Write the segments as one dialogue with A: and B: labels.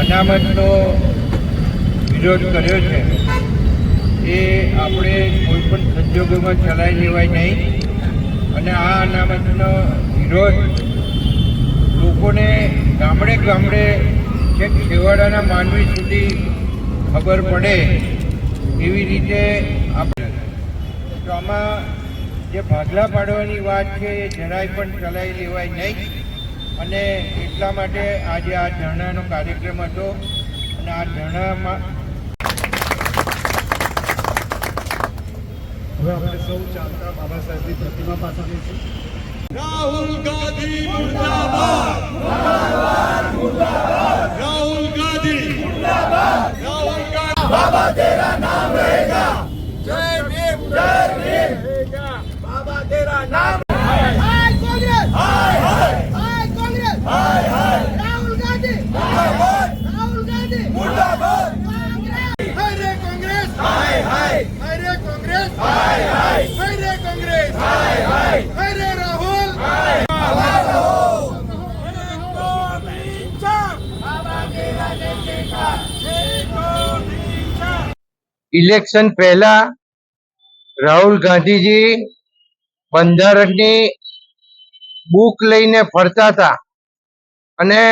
A: અનામતનો વિરોધ કર્યો છે. એ આપણે કોઈ પણ સંજોગોમાં ચલાવી લેવાય નહીં. અને આ અનામતનો વિરોધ લોકોને ગામડે ગામડે છેક છેવાડાના માનવી સુધી ખબર પડે એવી રીતે આપણે તો આમાં જે ભાગલા પાડવાની વાત છે એ જરાય પણ ચલાવી લેવાય નહીં. અને એટલા માટે આજે આ ધરણાનો કાર્યક્રમ હતો અને આ ધરણામાં
B: હવે આપણે
C: નામ
A: ઇલેક્શન પહેલા રાહુલ ગાંધીજી બંધારણની બુક લઈને ફરતા હતા અને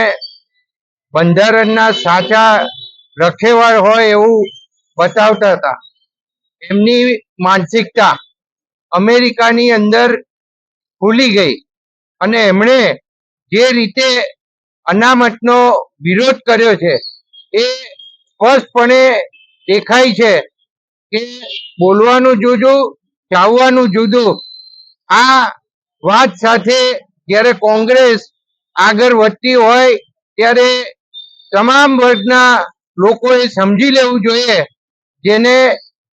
A: બંધારણના સાચા રખેવાળ હોય એવું બતાવતા હતા. એમની માનસિકતા અમેરિકાની અંદર ખુલી ગઈ અને એમણે જે રીતે અનામતનો વિરોધ કર્યો છે એ સ્પષ્ટપણે દેખાય છે કે બોલવાનું જુદું, ચાવવાનું જુદું. આ વાત સાથે જ્યારે કોંગ્રેસ આગળ વધતી હોય, ત્યારે તમામ વર્ગના લોકોએ સમજી લેવું જોઈએ જેને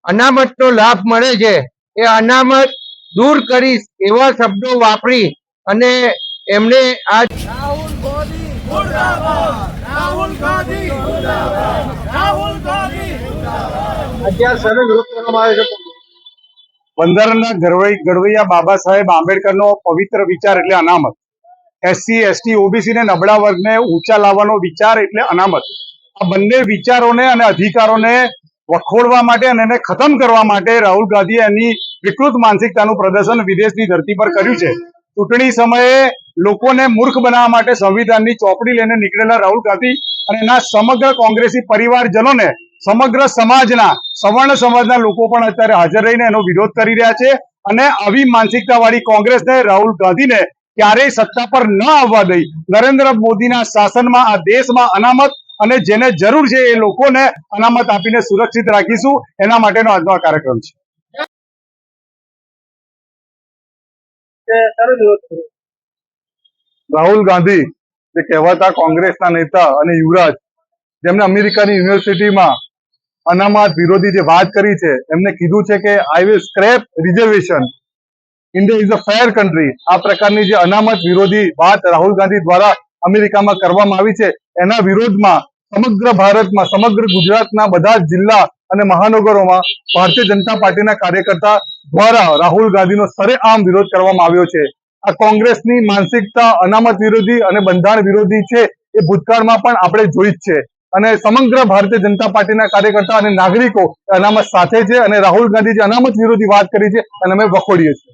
A: અનામતનો લાભ મળે છે. એ અનામત દૂર કરીશ એવા શબ્દો વાપરી અને એમણે આ
C: રાહુલ ગાંધી રાહુલ ગાંધી
B: અત્યારે સર વિરોધ કરવામાં બાબા સાહેબ આંબેડકરનો પવિત્ર વિચાર એટલે અનામત. એસસી એસટી ઓબીસી ને નબળા વર્ગને ઊંચા લાવવાનો વિચાર એટલે અનામત. આ બંને વિચારોને અને અધિકારોને વખોડવા માટે અને એને ખતમ કરવા માટે રાહુલ ગાંધીએ એની વિકૃત માનસિકતાનું પ્રદર્શન વિદેશની ધરતી પર કર્યું છે. ચૂંટણી સમયે લોકોને મૂર્ખ બનાવવા માટે સંવિધાનની ચોપડી લઈને નીકળેલા રાહુલ ગાંધી અને એના સમગ્ર કોંગ્રેસી પરિવારજનોને સમગ્ર સમાજના સવર્ણ સમાજના લોકો પણ અત્યારે હાજર રહીને એનો વિરોધ કરી રહ્યા છે અને આવી માનસિકતા વાળી કોંગ્રેસને રાહુલ ગાંધીને ક્યારેય સત્તા પર ન આવવા દઈ. નરેન્દ્ર મોદીના શાસનમાં આ દેશમાં અનામત અને જેને જરૂર છે એ લોકોને અનામત આપીને સુરક્ષિત રાખીશું. એના માટેનો આજનો આ કાર્યક્રમ છે. રાહુલ ગાંધી જે કહેવાતા કોંગ્રેસના નેતા અને યુવરાજ જેમને અમેરિકાની યુનિવર્સિટીમાં અનામત વિરોધી જે વાત કરી છે, એમને કીધું છે કે I will scrap reservation India is a fair country આ પ્રકારની જે અનામત વિરોધી વાત રાહુલ ગાંધી દ્વારા અમેરિકામાં કરવામાં આવી છે, એના વિરોધમાં સમગ્ર ભારતમાં, સમગ્ર ગુજરાતના બધા જિલ્લા અને મહાનગરોમાં ભારતીય જનતા પાર્ટીના કાર્યકર્તા દ્વારા રાહુલ ગાંધીનો સરેઆમ વિરોધ કરવામાં આવ્યો છે. આ કોંગ્રેસની માનસિકતા અનામત વિરોધી અને બંધારણ વિરોધી છે, એ ભૂતકાળમાં પણ આપણે જોઈ જ છે. અને સમગ્ર ભારતીય જનતા પાર્ટીના કાર્યકર્તા અને નાગરિકો અનામત સાથે છે અને રાહુલ ગાંધી જે અનામત વિરોધી વાત કરી છે અને અમે વખોડીએ છીએ.